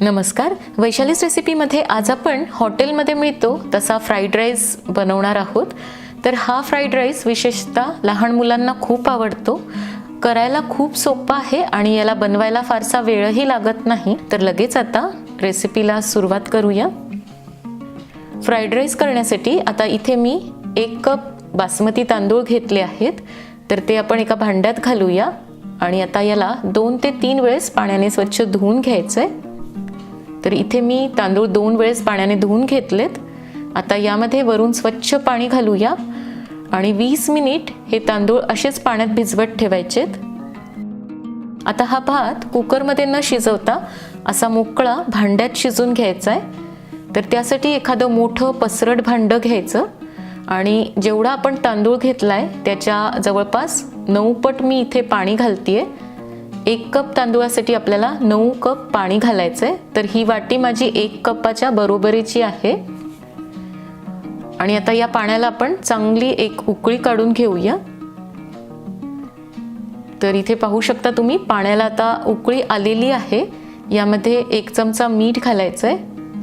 नमस्कार. वैशालीस रेसिपीमध्ये आज आपण हॉटेलमध्ये मिळतो तसा फ्राईड राईस बनवणार आहोत. तर हा फ्राईड राईस विशेषतः लहान मुलांना खूप आवडतो. करायला खूप सोपा आहे आणि याला बनवायला फारसा वेळही लागत नाही. तर लगेच आता रेसिपीला सुरुवात करूया. फ्राईड राईस करण्यासाठी आता इथे मी एक कप बासमती तांदूळ घेतले आहेत. तर ते आपण एका भांड्यात घालूया. आणि आता याला दोन ते तीन वेळेस पाण्याने स्वच्छ धुवून घ्यायचं आहे तर इथे मी तांदूळ दोन वेळेस पाण्याने धुवून घेतलेत. आता यामध्ये वरून स्वच्छ पाणी घालूया. आणि वीस मिनिट हे तांदूळ असेच पाण्यात भिजवत ठेवायचेत. आता हा भात कुकरमध्ये न शिजवता असा मोकळा भांड्यात शिजून घ्यायचा आहे तर त्यासाठी एखादं मोठं पसरट भांडं घ्यायचं. आणि जेवढा आपण तांदूळ घेतला आहे त्याच्या जवळपास नऊ पट मी इथे पाणी घालतीये. एक कप तांदूळासाठी आपल्याला नऊ कप पाणी घालायचं आहे तर ही वाटी माझी एक कपाच्या बरोबरीची आहे. आणि आता या पाण्याला आपण चांगली एक उकळी काढून घेऊया. तर इथे पाहू शकता तुम्ही पाण्याला आता उकळी आलेली आहे. यामध्ये एक चमचा मीठ घालायचं आहे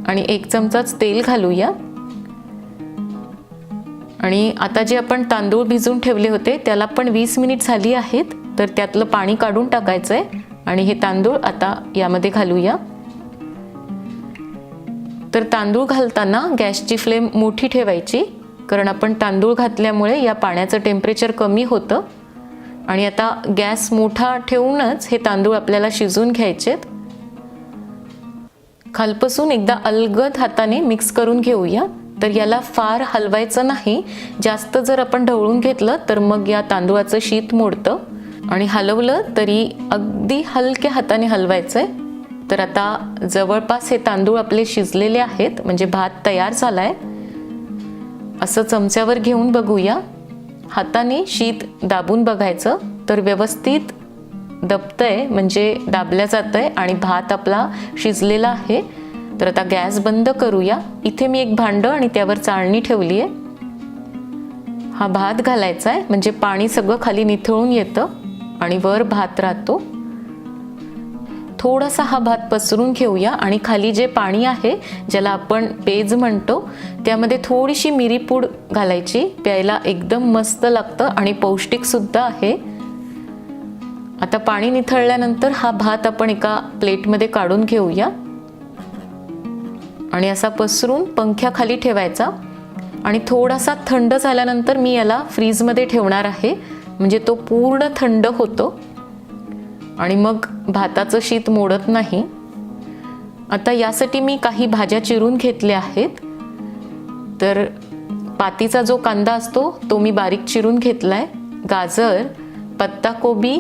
आणि एक चमचाच तेल घालूया. आणि आता जे आपण तांदूळ भिजून ठेवले होते त्याला पण वीस मिनिट झाली आहेत तर त्यातलं पाणी काढून टाकायचं आहे आणि हे तांदूळ आता यामध्ये घालूया. तर तांदूळ घालताना गॅसची फ्लेम मोठी ठेवायची कारण आपण तांदूळ घातल्यामुळे या पाण्याचं टेम्परेचर कमी होतं. आणि आता गॅस मोठा ठेवूनच हे तांदूळ आपल्याला शिजून घ्यायचेत. खालपासून एकदा अलगद हाताने मिक्स करून घेऊया. तर याला फार हलवायचं नाही. जास्त जर आपण ढवळून घेतलं तर मग या तांदूळाचं शीत मोडतं. आणि हलवलं तरी अगदी हलक्या हाताने हलवायचं आहे तर आता जवळपास हे तांदूळ आपले शिजलेले आहेत म्हणजे भात तयार झाला आहे असं चमच्यावर घेऊन बघूया. हाताने शीत दाबून बघायचं तर व्यवस्थित दबतंय म्हणजे दाबल्या आहे आणि भात आपला शिजलेला आहे. तर आता गॅस बंद करूया. इथे मी एक भांडं आणि त्यावर चाळणी ठेवली आहे. हा भात घालायचा आहे म्हणजे पाणी सगळं खाली निथळून येतं आणि वर भात राहतो. थोडासा हा भात पसरून घेऊया आणि खाली जे पाणी आहे ज्याला आपण पेज म्हणतो त्यामध्ये थोडीशी मिरीपूड घालायची. प्यायला एकदम मस्त लागतं आणि पौष्टिकसुद्धा आहे. आता पाणी निथळल्यानंतर हा भात आपण एका प्लेटमध्ये काढून घेऊया. आणि असा पसरून पंख्याखाली ठेवायचा. आणि थोडासा थंड झाल्यानंतर मी याला फ्रीजमध्ये ठेवणार आहे. म्हणजे तो पूर्ण थंड होतो. आणि मग भाताचं शीत मोडत नाही. आता यासाठी मी काही भाज्या चिरून घेतल्या आहेत. तर पातीचा जो कांदा असतो तो मी बारीक चिरून घेतला आहे गाजर पत्ताकोबी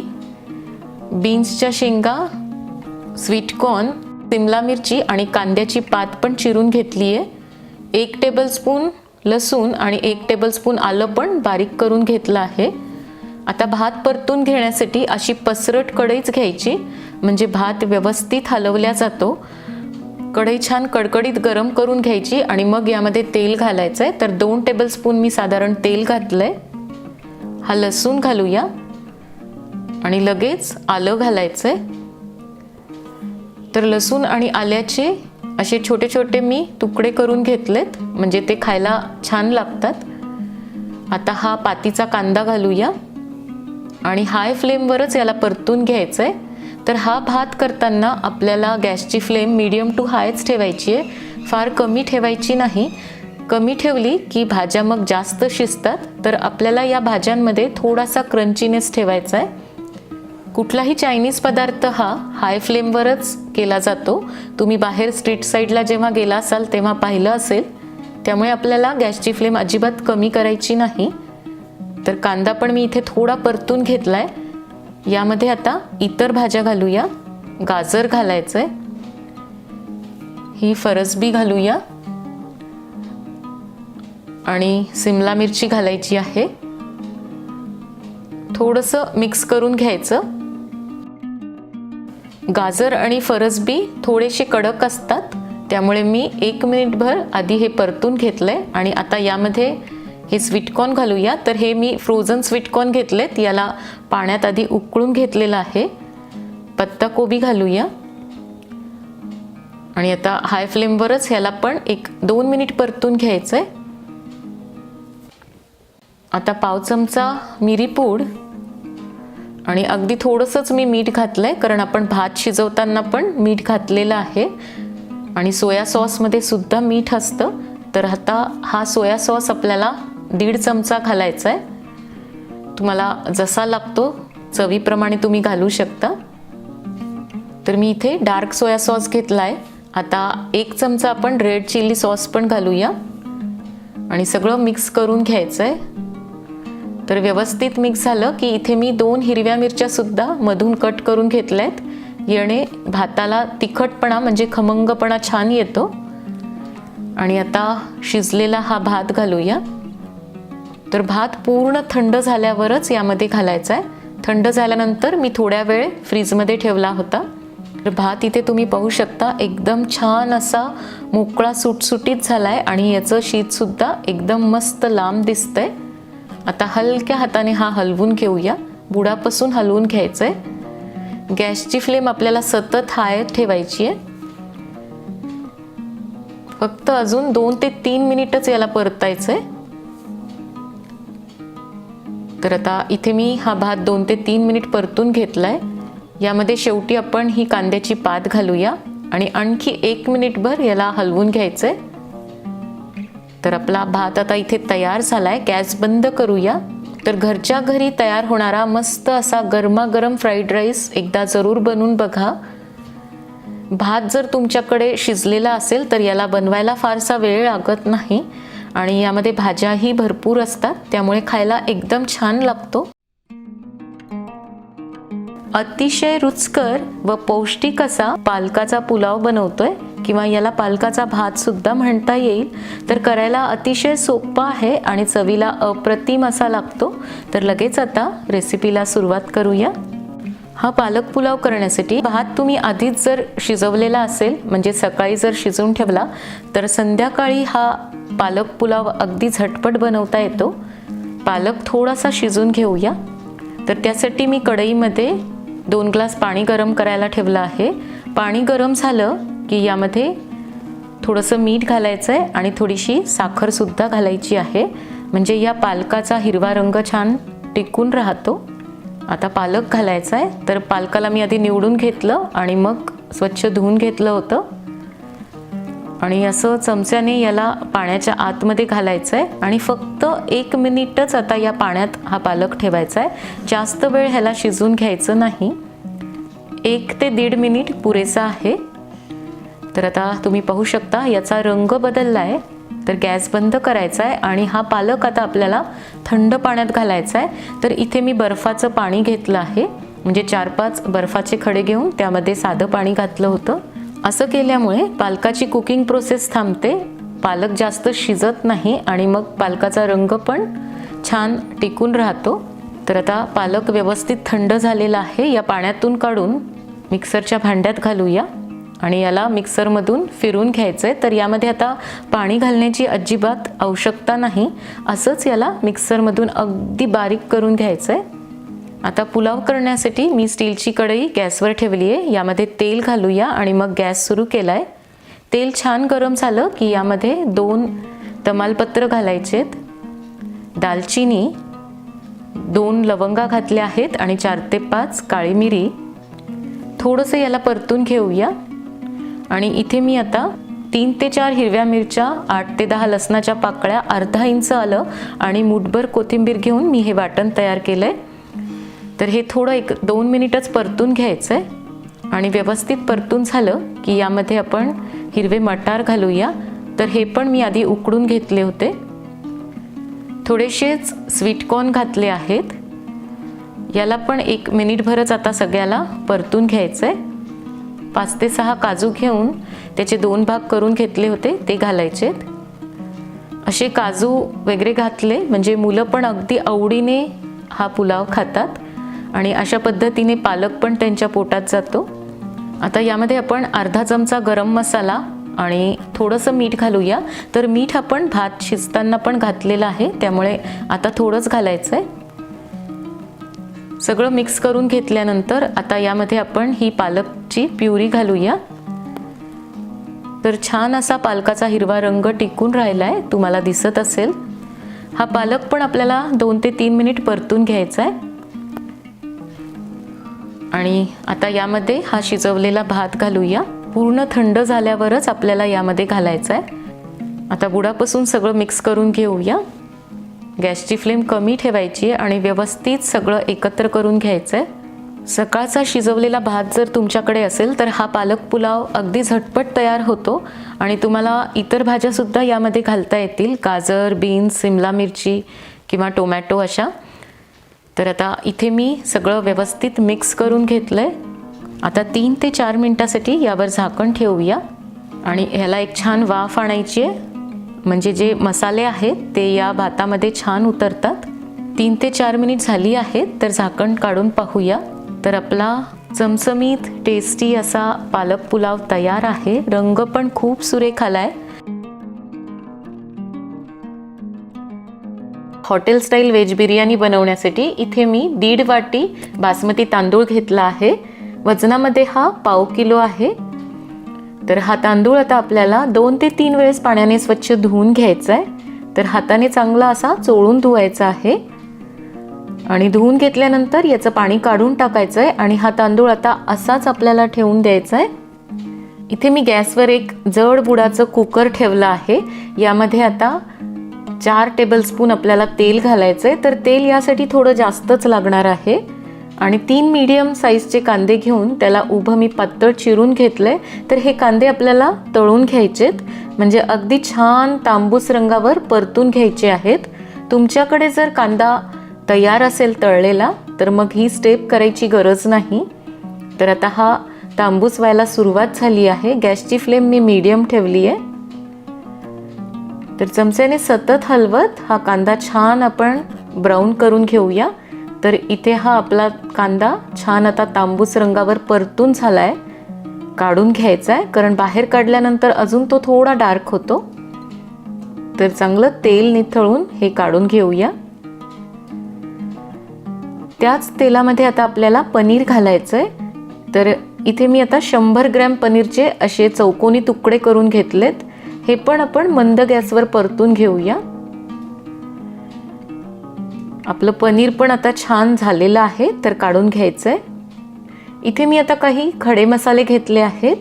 बीन्सच्या शेंगा स्वीटकॉर्न सिमला मिरची आणि कांद्याची पात पण चिरून घेतली आहे एक टेबलस्पून लसूण आणि एक टेबलस्पून आलं पण बारीक करून घेतलं आहे. आता भात परतून घेण्यासाठी अशी पसरट कढईच घ्यायची म्हणजे भात व्यवस्थित हलवल्या जातो. कढई छान कडकडीत गरम करून घ्यायची आणि मग यामध्ये तेल घालायचं आहे तर दोन टेबलस्पून मी साधारण तेल घातलं आहे हा लसूण घालूया. आणि लगेच आलं घालायचं आहे तर लसूण आणि आल्याचे असे छोटे छोटे मी तुकडे करून घेतलेत. म्हणजे ते खायला छान लागतात. आता हा पातीचा कांदा घालूया. आणि हाय फ्लेमवरच याला परतून घ्यायचं आहे तर हा भात करताना आपल्याला गॅसची फ्लेम मीडियम टू हायच ठेवायची आहे फार कमी ठेवायची नाही. कमी ठेवली की भाज्या मग जास्त शिजतात. तर आपल्याला या भाज्यांमध्ये थोडासा क्रंचीनेस ठेवायचा आहे कुठलाही चायनीज पदार्थ हा हाय फ्लेमवरच केला जातो. तुम्ही बाहेर स्ट्रीट साईडला जेव्हा गेला असाल तेव्हा पाहिलं असेल. त्यामुळे आपल्याला गॅसची फ्लेम अजिबात कमी करायची नाही. तर कांदा पण मी इथे थोडा परतून घेतला आहे यामध्ये आता इतर भाज्या घालूया. गाजर घालायचं आहे ही फरसबी घालूया. आणि सिमला मिरची घालायची आहे. थोडंसं मिक्स करून घ्यायचं. गाजर आणि फरसबी थोडेसे कडक असतात. त्यामुळे मी एक मिनिटभर आधी हे परतून घेतलंय आणि आता यामध्ये हे स्वीटकॉर्न घालूया. तर हे मी फ्रोझन स्वीटकॉर्न घेतलेत. याला पाण्यात आधी उकळून घेतलेलं आहे. पत्ताकोबी घालूया. आणि आता हाय फ्लेमवरच ह्याला पण एक दोन मिनिट परतून घ्यायचं आहे आता पाव चमचा मिरी पूड. आणि अगदी थोडंसंच मी मीठ घातलं आहे कारण आपण भात शिजवताना पण मीठ घातलेलं आहे. आणि सोया सॉसमध्ये सुद्धा मीठ असतं. तर आता हा सोया सॉस आपल्याला दीड चमचा घालायचा आहे तुम्हाला जसा लागतो चवीप्रमाणे तुम्ही घालू शकता. तर मी इथे डार्क सोया सॉस घेतला आहे आता एक चमचा आपण रेड चिली सॉस पण घालूया. आणि सगळं मिक्स करून घ्यायचं आहे तर व्यवस्थित मिक्स झालं की इथे मी दोन हिरव्या मिरच्या सुद्धा मधून कट करून घेतल्या आहेत येणे भाताला तिखटपणा म्हणजे खमंगपणा छान येतो. आणि आता शिजलेला हा भात घालूया. तर भात पूर्ण थंड झाल्यावरच यामध्ये घालायचा आहे. थंड झाल्यानंतर मी थोड्या वेळ फ्रीजमध्ये ठेवला होता. तर भात इथे तुम्ही पाहू शकता एकदम छान असा मोकळा सुटसुटीत झाला आहे आणि याचं शीतसुद्धा एकदम मस्त लांब दिसतंय. आता हलक्या हाताने हा हलवून घेऊया. बुडापासून हलवून घ्यायचं आहे गॅसची फ्लेम आपल्याला सतत हाय ठेवायची आहे. फक्त अजून दोन ते तीन मिनिटच याला परतायचं आहे तर आता इथे मी हा भात दोन ते तीन मिनिट परतून घेतलाय. यामध्ये शेवटी आपण ही कांद्याची पात घालूया आणि आणखी एक मिनिटभर याला हलवून घ्यायचं आहे तर आपला भात आता इथे तयार झालाय. गॅस बंद करूया. तर घरच्या घरी तयार होणारा मस्त असा गरमागरम फ्राईड राईस एकदा जरूर बनवून बघा. भात जर तुमच्याकडे शिजलेला असेल तर याला बनवायला फारसा वेळ लागत नाही. आणि यामध्ये भाज्याही भरपूर असतात त्यामुळे खायला एकदम छान लागतो. अतिशय रुचकर व पौष्टिक असा पालकाचा पुलाव बनवतोय. किंवा याला पालकाचा भात सुद्धा म्हणता येईल. तर करायला अतिशय सोपा आहे आणि चवीला अप्रतिम असा लागतो. तर लगेच आता रेसिपीला सुरुवात करूया. हा पालक पुलाव करण्यासाठी भात तुम्ही आधीच जर शिजवलेला असेल म्हणजे सकाळी जर शिजवून ठेवला तर संध्याकाळी हा पालक पुलाव अगदी झटपट बनवता येतो. पालक थोडासा शिजून घेऊया. तर त्यासाठी मी कढईमध्ये दोन ग्लास पाणी गरम करायला ठेवलं आहे. पाणी गरम झालं की यामध्ये थोडंसं मीठ घालायचं आहे आणि थोडीशी साखरसुद्धा घालायची आहे. म्हणजे या पालकाचा हिरवा रंग छान टिकून राहतो. आता पालक घालायचा आहे तर पालकाला मी आधी निवडून घेतलं आणि मग स्वच्छ धुवून घेतलं होतं. आणि असं चमच्याने याला पाण्याच्या आतमध्ये घालायचं आहे आणि फक्त एक मिनिटच आता या पाण्यात हा पालक ठेवायचा आहे जास्त वेळ ह्याला शिजून घ्यायचं नाही. एक ते दीड मिनिट पुरेसा आहे. तर आता तुम्ही पाहू शकता याचा रंग बदलला आहे तर गॅस बंद करायचा आहे आणि हा पालक आता आपल्याला थंड पाण्यात घालायचा आहे तर इथे मी बर्फाचं पाणी घेतलं आहे. म्हणजे चार पाच बर्फाचे खडे घेऊन त्यामध्ये साधं पाणी घातलं होतं. असं केल्यामुळे पालकाची कुकिंग प्रोसेस थांबते. पालक जास्त शिजत नाही आणि मग पालकाचा रंग पण छान टिकून राहतो. तर आता पालक व्यवस्थित थंड झालेला आहे. या पाण्यातून काढून मिक्सरच्या भांड्यात घालूया. आणि याला मिक्सरमधून फिरून घ्यायचं आहे तर यामध्ये आता पाणी घालण्याची अजिबात आवश्यकता नाही. असंच याला मिक्सरमधून अगदी बारीक करून घ्यायचं आहे आता पुलाव करण्यासाठी मी स्टीलची कढई गॅसवर ठेवली आहे. यामध्ये तेल घालूया आणि मग गॅस सुरू केला आहे तेल छान गरम झालं की यामध्ये दोन तमालपत्र घालायचे आहेत दालचिनी दोन लवंगा घातल्या आहेत आणि चार ते पाच काळी मिरी. थोडंसं याला परतून घेऊया. आणि इथे मी आता तीन ते चार हिरव्या मिरच्या आठ ते दहा लसणाच्या पाकळ्या अर्धा इंच आलं आणि मुठभर कोथिंबीर घेऊन मी हे वाटण तयार केलं आहे तर हे थोडं एक दोन मिनिटच परतून घ्यायचं आहे आणि व्यवस्थित परतून झालं की यामध्ये आपण हिरवे मटार घालूया. तर हे पण मी आधी उकडून घेतले होते. थोडेसेच स्वीटकॉर्न घातले आहेत. याला पण एक मिनिटभरच आता सगळ्याला परतून घ्यायचं आहे पाच ते सहा काजू घेऊन त्याचे दोन भाग करून घेतले होते ते घालायचे. असे काजू वगैरे घातले म्हणजे मुलं पण अगदी आवडीने हा पुलाव खातात आणि अशा पद्धतीने पालक पण त्यांच्या पोटात जातो. आता यामध्ये आपण अर्धा चमचा गरम मसाला आणि थोडंसं मीठ घालूया. तर मीठ आपण भात शिजताना पण घातलेलं आहे त्यामुळे आता थोडंच घालायचं आहे सगळं मिक्स करून घेतल्यानंतर आता यामध्ये आपण ही पालकची प्युरी घालूया. तर छान असा पालकाचा हिरवा रंग टिकून राहिला आहे तुम्हाला दिसत असेल. हा पालक पण आपल्याला दोन ते तीन मिनिट परतून घ्यायचा आहे आणि आता यामध्ये हा शिजवलेला भात घालूया. पूर्ण थंड झाल्यावरच आपल्याला यामध्ये घालायचा आहे आता बुडापासून सगळं मिक्स करून घेऊया. गॅसची फ्लेम कमी ठेवायची आहे आणि व्यवस्थित सगळं एकत्र करून घ्यायचं आहे सकाळचा शिजवलेला भात जर तुमच्याकडे असेल तर हा पालक पुलाव अगदी झटपट तयार होतो आणि तुम्हाला इतर भाज्यासुद्धा यामध्ये घालता येतील. गाजर बीन्स सिमला मिरची किंवा टोमॅटो अशा. तर आता इथे मी सगळं व्यवस्थित मिक्स करून घेतलं आहे आता तीन ते चार मिनटासाठी यावर झाकण ठेवूया. आणि ह्याला एक छान वाफ आणायची आहे. म्हणजे जे मसाले आहेत ते या भातामध्ये छान उतरतात. तीन ते चार मिनिट झाली आहेत तर झाकण काढून पाहूया. तर आपला चमचमीत टेस्टी असा पालक पुलाव तयार आहे. रंग पण खूप सुरेख आलाय हॉटेल स्टाईल व्हेज बिर्याणी बनवण्यासाठी इथे मी दीड वाटी बासमती तांदूळ घेतला आहे. वजनामध्ये हा पाव किलो आहे. तर हा तांदूळ आता आपल्याला दोन ते तीन वेळेस पाण्याने स्वच्छ धुवून घ्यायचा आहे तर हाताने चांगला असा चोळून धुवायचा आहे. आणि धुवून घेतल्यानंतर याचं पाणी काढून टाकायचं आहे आणि हा तांदूळ आता असाच आपल्याला ठेवून द्यायचा आहे इथे मी गॅसवर एक जड बुडाचं कुकर ठेवलं आहे. यामध्ये आता चार टेबलस्पून आपल्याला तेल घालायचं आहे तर तेल यासाठी थोडं जास्तच लागणार आहे. आणि तीन मीडियम साईजचे कांदे घेऊन त्याला उभं मी पातळ चिरून घेतलंय तर हे कांदे आपल्याला तळून घ्यायचेत. म्हणजे अगदी छान तांबूस रंगावर परतून घ्यायचे आहेत. तुमच्याकडे जर कांदा तयार असेल तळलेला तर मग ही स्टेप करायची गरज नाही. तर आता हा तांबूस व्हायला सुरुवात झाली आहे. गॅसची फ्लेम मी मीडियम ठेवली आहे तर चमच्याने सतत हलवत हा कांदा छान आपण ब्राऊन करून घेऊया. तर इथे हा आपला कांदा छान आता तांबूस रंगावर परतून झाला आहे काढून घ्यायचा आहे कारण बाहेर काढल्यानंतर अजून तो थोडा डार्क होतो. तर चांगलं तेल निथळून हे काढून घेऊया. त्याच तेलामध्ये आता आपल्याला पनीर घालायचं आहे तर इथे मी आता शंभर ग्रॅम पनीरचे असे चौकोनी तुकडे करून घेतलेत. हे पण आपण मंद गॅसवर परतून घेऊया. आपलं पनीर पण आता छान झालेलं आहे तर काढून घ्यायचं आहे इथे मी आता काही खडे मसाले घेतले आहेत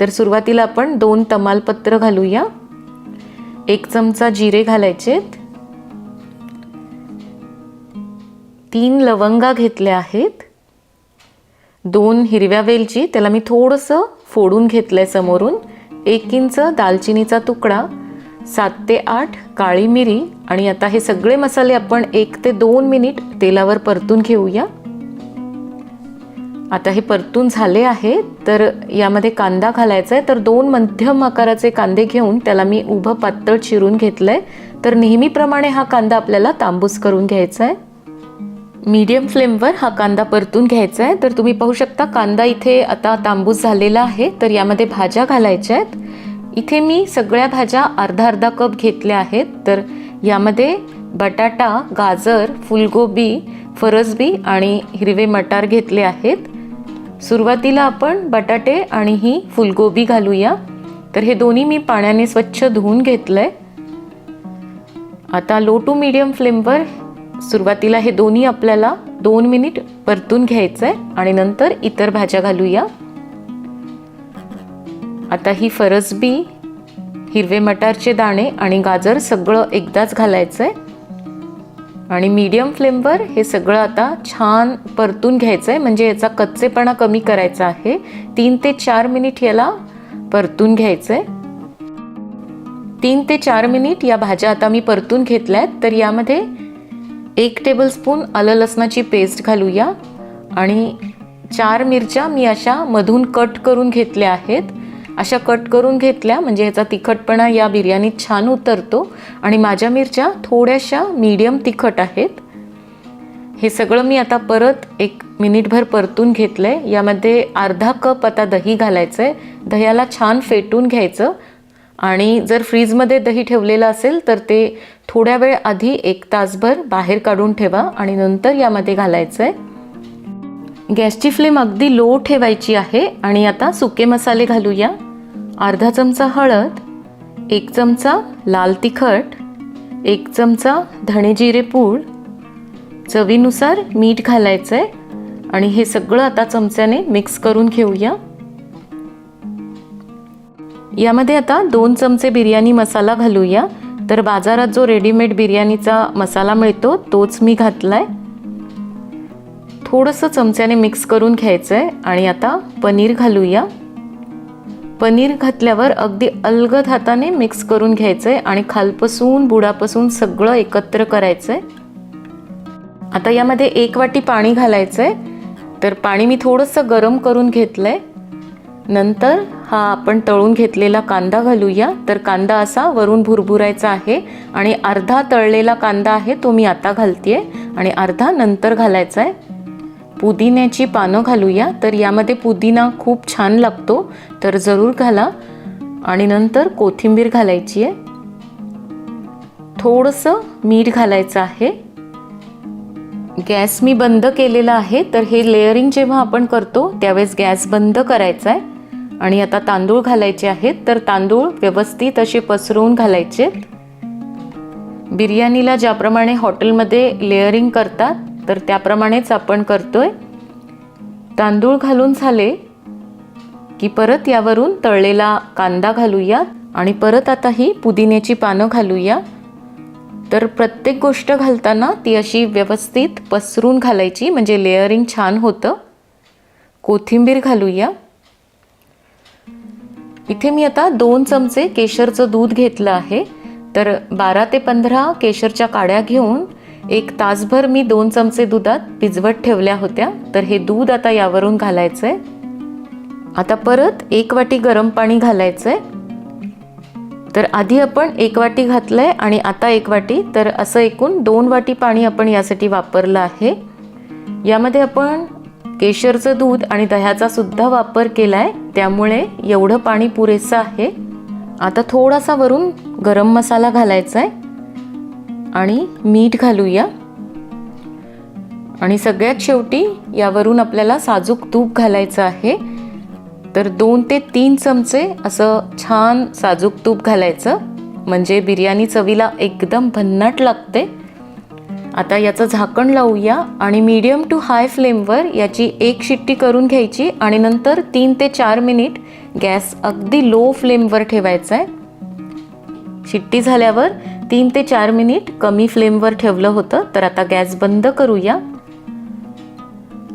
तर सुरुवातीला आपण दोन तमालपत्र घालूया. एक चमचा जिरे घालायचेत. तीन लवंगा घेतल्या आहेत. दोन हिरव्या वेलची त्याला मी थोडंसं फोडून घेतलं आहे समोरून. एक इंच दालचिनीचा तुकडा सात ते आठ काळी मिरी आणि आता हे सगळे मसाले आपण एक ते दोन मिनिट तेलावर परतून घेऊया. आता हे परतून झाले आहे तर यामध्ये कांदा घालायचा आहे. तर दोन मध्यम आकाराचे कांदे घेऊन त्याला मी उभं पातळ चिरून घेतलंय. तर नेहमीप्रमाणे हा कांदा आपल्याला तांबूस करून घ्यायचा आहे. मीडियम फ्लेमवर हा कांदा परतून घ्यायचा आहे. तर तुम्ही पाहू शकता कांदा इथे आता तांबूस झालेला आहे. तर यामध्ये भाज्या घालायच्या आहेत. इथे मी सगळ्या भाज्या अर्धा अर्धा कप घेतल्या आहेत. तर यामध्ये बटाटा गाजर फुलगोबी फरसबी आणि हिरवे मटार घेतले आहेत. सुरुवातीला आपण बटाटे आणि ही फुलगोबी घालूया. तर हे दोन्ही मी पाण्याने स्वच्छ धुवून घेतलंय. आता लो टू मीडियम फ्लेमवर सुरुवातीला हे दोन्ही आपल्याला दोन मिनिट परतून घ्यायचं आहे आणि नंतर इतर भाज्या घालूया. आता ही फरसबी हिरवे मटारचे दाणे आणि गाजर सगळं एकदाच घालायचं आहे आणि मीडियम फ्लेमवर हे सगळं आता छान परतून घ्यायचं आहे म्हणजे याचा कच्चेपणा कमी करायचा आहे. तीन ते चार मिनिट याला परतून घ्यायचं आहे तीन ते चार मिनिट या भाज्या आता मी परतून घेतल्या आहेत तर यामध्ये एक टेबलस्पून आलं लसणाची पेस्ट घालूया. आणि चार मिरच्या मी अशा मधून कट करून घेतल्या आहेत. अशा कट करून घेतल्या. म्हणजे ह्याचा तिखटपणा या बिर्याणीत छान उतरतो. आणि माझ्या मिरच्या थोड्याशा मीडियम तिखट आहेत. हे सगळं मी आता परत एक मिनिटभर परतून घेतलं आहे यामध्ये अर्धा कप आता दही घालायचं आहे दह्याला छान फेटून घ्यायचं. आणि जर फ्रीजमध्ये दही ठेवलेलं असेल तर ते थोड्या वेळ आधी एक तासभर बाहेर काढून ठेवा आणि नंतर यामध्ये घालायचं आहे गॅसची फ्लेम अगदी लो ठेवायची आहे आणि आता सुके मसाले घालूया. अर्धा चमचा हळद एक चमचा लाल तिखट एक चमचा धणे जिरे पूड. चवीनुसार मीठ घालायचं आहे आणि हे सगळं आता चमच्याने मिक्स करून घेऊया. यामध्ये आता दोन चमचे बिर्याणी मसाला घालूया. तर बाजारात जो रेडीमेड बिर्याणीचा मसाला मिळतो तोच मी घातला आहे थोडंसं चमच्याने मिक्स करून घ्यायचं आहे आणि आता पनीर घालूया. पनीर घातल्यावर अगदी अलगद हाताने मिक्स करून घ्यायचं आहे आणि खालपासून बुडापासून सगळं एकत्र करायचं आहे आता यामध्ये एक वाटी पाणी घालायचं आहे तर पाणी मी थोडंसं गरम करून घेतलं आहे नंतर हा आपण तळून घेतलेला कांदा घालूया. तर कांदा असा वरून भुरभुरायचा आहे आणि अर्धा तळलेला कांदा आहे तो मी आता घालते आणि अर्धा नंतर घालायचा आहे पुदिन्याची पानं घालूया. तर यामध्ये पुदिना खूप छान लागतो. तर जरूर घाला. आणि नंतर कोथिंबीर घालायची आहे. थोडंसं मीठ घालायचं आहे. गॅस मी बंद केलेला आहे. तर हे लेअरिंग जेव्हा आपण करतो त्यावेळेस गॅस बंद करायचा आहे. आणि आता तांदूळ घालायचे आहेत. तर तांदूळ व्यवस्थित असे पसरवून घालायचे बिर्याणीला ज्याप्रमाणे हॉटेलमध्ये लेअरिंग करतात तर त्याप्रमाणेच आपण करतोय. तांदूळ घालून झाले की परत यावरून तळलेला कांदा घालूया आणि परत आता ही पुदिन्याची पानं घालूया. तर प्रत्येक गोष्ट घालताना ती अशी व्यवस्थित पसरून घालायची म्हणजे लेअरिंग छान होतं. कोथिंबीर घालूया. इथे मी आता दोन चमचे केशरचं दूध घेतलं आहे. तर बारा ते पंधरा केशरच्या काड्या घेऊन एक तासभर मी दोन चमचे दुधात भिजवत ठेवल्या होत्या तर हे दूध आता यावरून घालायचं आहे आता परत एक वाटी गरम पाणी घालायचं आहे तर आधी आपण एक वाटी घातलं आहे आणि आता एक वाटी तर असं एकूण दोन वाटी पाणी आपण यासाठी वापरलं आहे. यामध्ये आपण केशरचं दूध आणि दह्याचा सुद्धा वापर केला आहे त्यामुळे एवढं पाणी पुरेसं आहे. आता थोडासा वरून गरम मसाला घालायचा आहे आणि मीठ घालूया. आणि सगळ्यात शेवटी यावरून आपल्याला साजूक तूप घालायचं आहे. तर दोन ते तीन चमचे असं छान साजूक तूप घालायचं. म्हणजे बिर्याणी चवीला एकदम भन्नाट लागते. आता याचं झाकण लावूया आणि मीडियम टू हाय फ्लेमवर याची एक शिट्टी करून घ्यायची आणि नंतर तीन ते चार मिनिट गॅस अगदी लो फ्लेमवर ठेवायचा आहे शिट्टी झाल्यावर तीन ते चार मिनिट कमी फ्लेमवर ठेवलं होतं तर आता गॅस बंद करूया.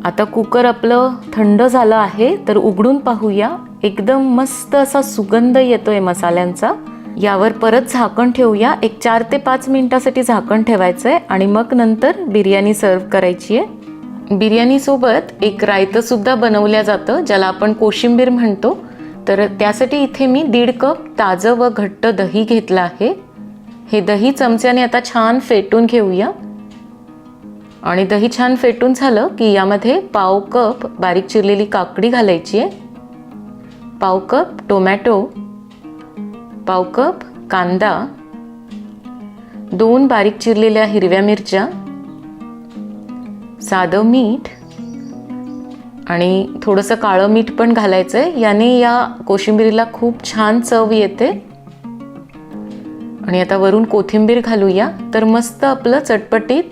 आता कुकर आपलं थंड झालं आहे तर उघडून पाहूया. एकदम मस्त असा सुगंध येतोय मसाल्यांचा. यावर परत झाकण ठेवूया. एक चार ते पाच मिनिटासाठी झाकण ठेवायचं आहे आणि मग नंतर बिर्याणी सर्व करायची आहे बिर्याणीसोबत एक रायतंसुद्धा बनवल्या जातं ज्याला आपण कोशिंबीर म्हणतो. तर त्यासाठी इथे मी दीड कप ताजं व घट्ट दही घेतलं आहे. हे दही चमच्याने आता छान फेटून घेऊया. आणि दही छान फेटून झालं की यामध्ये पाव कप बारीक चिरलेली काकडी घालायची आहे. पाव कप टोमॅटो पाव कप कांदा दोन बारीक चिरलेल्या हिरव्या मिरच्या साधं मीठ आणि थोडंसं काळं मीठ पण घालायचं आहे याने या कोशिंबिरीला खूप छान चव येते. आणि आता वरून कोथिंबीर घालूया. तर मस्त आपलं चटपटीत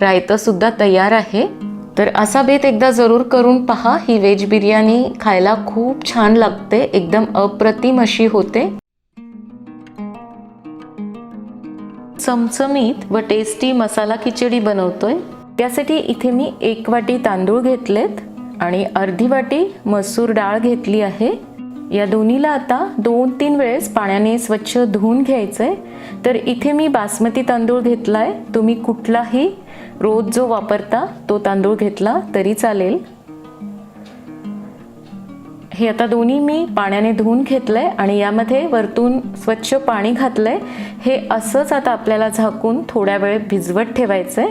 रायतंसुद्धा तयार आहे. तर असा बेत एकदा जरूर करून पहा. ही व्हेज बिर्याणी खायला खूप छान लागते. एकदम अप्रतिम अशी होते. चमचमीत व टेस्टी मसाला खिचडी बनवतोय. त्यासाठी इथे मी एक वाटी तांदूळ घेतलेत आणि अर्धी वाटी मसूर डाळ घेतली आहे. या दोन्हीला आता दोन तीन वेळेस पाण्याने स्वच्छ धुवून घ्यायचं आहे तर इथे मी बासमती तांदूळ घेतला आहे तुम्ही कुठलाही रोज जो वापरता तो तांदूळ घेतला तरी चालेल. हे आता दोन्ही मी पाण्याने धुवून घेतलंय आणि यामध्ये वरतून स्वच्छ पाणी घातलंय. हे असंच आता आपल्याला झाकून थोड्या वेळ भिजवत ठेवायचंय.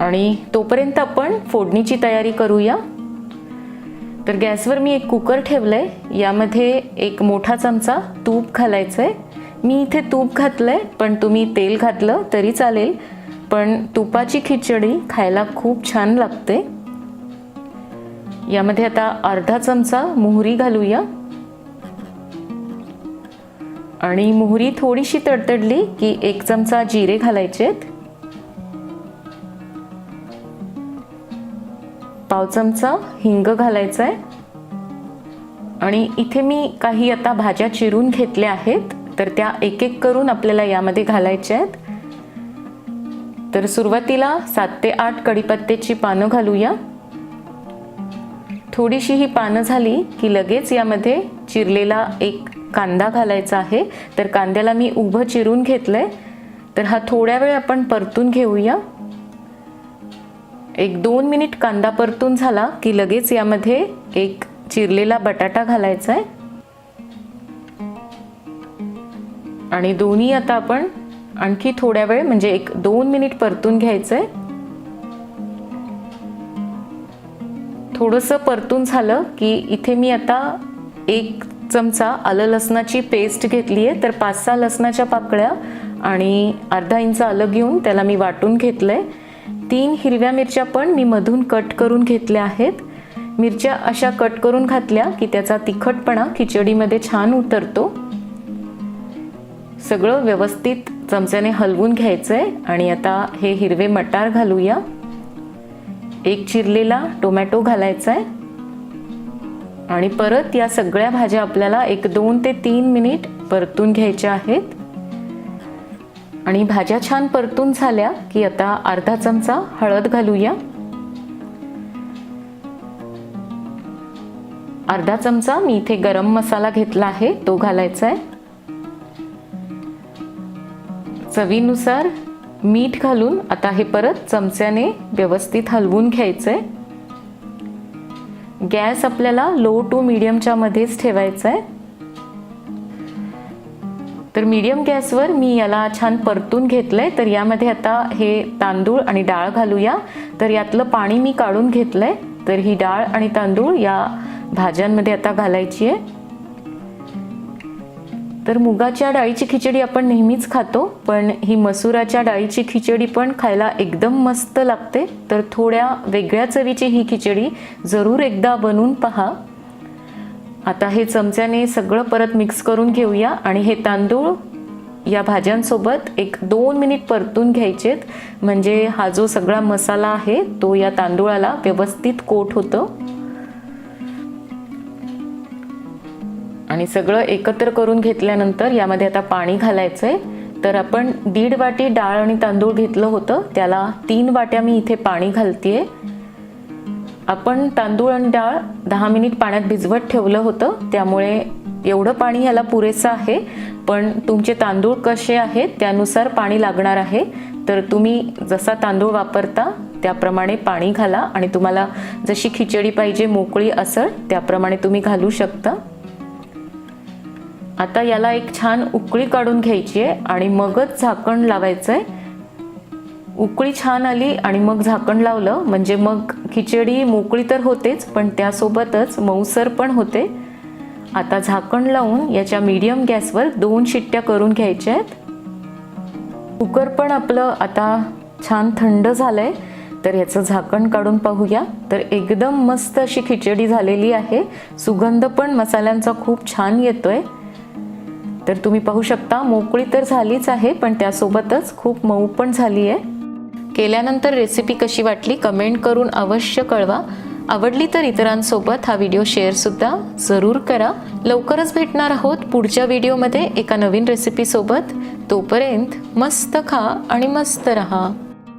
आणि तोपर्यंत आपण फोडणीची तयारी करूया. तर गॅसवर मी एक कुकर ठेवलं आहे यामध्ये एक मोठा चमचा तूप घालायचं आहे मी इथे तूप घातलं आहे पण तुम्ही तेल घातलं तरी चालेल. पण तुपाची खिचडी खायला खूप छान लागते. यामध्ये आता अर्धा चमचा मोहरी घालूया. आणि मोहरी थोडीशी तडतडली की एक चमचा जिरे घालायचेत. पाव चमचा हिंग घालायचं आहे आणि इथे मी काही आता भाज्या चिरून घेतल्या आहेत तर त्या एक एक करून आपल्याला यामध्ये घालायच्या आहेत. तर सुरुवातीला सात ते आठ कढीपत्त्याची पानं घालूया. थोडीशी ही पानं झाली की लगेच यामध्ये चिरलेला एक कांदा घालायचा आहे. तर कांद्याला मी उभं चिरून घेतलं आहे तर हा थोड्या वेळ आपण परतून घेऊया. एक दोन मिनिट कांदा परतून झाला की लगेच यामध्ये एक चिरलेला बटाटा घालायचा आहे आणि दोन्ही आता आपण आणखी थोड्या वेळ म्हणजे एक दोन मिनिट परतून घ्यायचं आहे थोडंसं परतून झालं की इथे मी आता एक चमचा आलं लसणाची पेस्ट घेतली आहे तर पाच सहा लसणाच्या पाकळ्या आणि अर्धा इंच आलं घेऊन त्याला मी वाटून घेतलं आहे तीन हिरव्या मिरच्या पण मी मधून कट करून घेतल्या आहेत. मिरच्या अशा कट करून घातल्या की त्याचा तिखटपणा खिचडीमध्ये छान उतरतो. सगळं व्यवस्थित चमच्याने हलवून घ्यायचं आहे आणि आता हे हिरवे मटार घालूया. एक चिरलेला टोमॅटो घालायचा आहे आणि परत या सगळ्या भाज्या आपल्याला एक दोन ते तीन मिनिट परतून घ्यायच्या आहेत. आणि भाज्या छान परतून झाल्या की आता अर्धा चमचा हळद घालूया. अर्धा चमचा मी इथे गरम मसाला घेतला आहे तो घालायचा आहे चवीनुसार मीठ घालून आता हे परत चमच्याने व्यवस्थित हलवून घ्यायचंय. गॅस आपल्याला लो टू मीडियमच्या मध्येच ठेवायचा आहे तर मीडियम गॅसवर मी याला छान परतून घेतलंय. तर यामध्ये आता हे तांदूळ आणि डाळ घालूया. तर यातलं पाणी मी काढून घेतलंय. तर ही डाळ आणि तांदूळ या भाज्यांमध्ये आता घालायची आहे. तर मुगाच्या डाळीची खिचडी आपण नेहमीच खातो पण ही मसुराच्या डाळीची खिचडी पण खायला एकदम मस्त लागते. तर थोड्या वेगळ्या चवीची ही खिचडी जरूर एकदा बनवून पहा. आता हे चमच्याने सगळं परत मिक्स करून घेऊया आणि हे तांदूळ या भाज्यांसोबत एक दोन मिनिट परतून घ्यायचेत. म्हणजे हा जो सगळा मसाला आहे तो या तांदूळाला व्यवस्थित कोट होतं. आणि सगळं एकत्र करून घेतल्यानंतर यामध्ये आता पाणी घालायचं आहे तर आपण दीड वाटी डाळ आणि तांदूळ घेतलं होतं त्याला तीन वाट्या मी इथे पाणी घालतीये. आपण तांदूळ आणि डाळ दहा मिनिट पाण्यात भिजवत ठेवलं होतं. त्यामुळे एवढं पाणी याला पुरेसं आहे. पण तुमचे तांदूळ कसे आहेत त्यानुसार पाणी लागणार आहे. तर तुम्ही जसा तांदूळ वापरता त्याप्रमाणे पाणी घाला आणि तुम्हाला जशी खिचडी पाहिजे मोकळी असळ त्याप्रमाणे तुम्ही घालू शकता. आता याला एक छान उकळी काढून घ्यायची आहे आणि मगच झाकण लावायचं आहे उकळी छान आली आणि मग झाकण लावलं. म्हणजे मग खिचडी मोकळी तर होतेच पण त्यासोबतच मऊसर पण होते. आता झाकण लावून याच्या मीडियम गॅसवर दोन शिट्ट्या करून घ्यायच्या आहेत. कुकर पण आपलं आता छान थंड झालंय. तर याचं झाकण काढून पाहूया. तर एकदम मस्त अशी खिचडी झालेली आहे. सुगंध पण मसाल्यांचा खूप छान येतोय. तर तुम्ही पाहू शकता मोकळी तर झालीच आहे पण त्यासोबतच खूप मऊ पण झाली आहे केल्यानंतर रेसिपी कशी वाटली कमेंट करून अवश्य कळवा. आवडली तर इतरांसोबत हा व्हिडिओ शेअरसुद्धा जरूर करा. लवकरच भेटणार आहोत पुढच्या व्हिडिओमध्ये एका नवीन रेसिपीसोबत तोपर्यंत मस्त खा आणि मस्त रहा.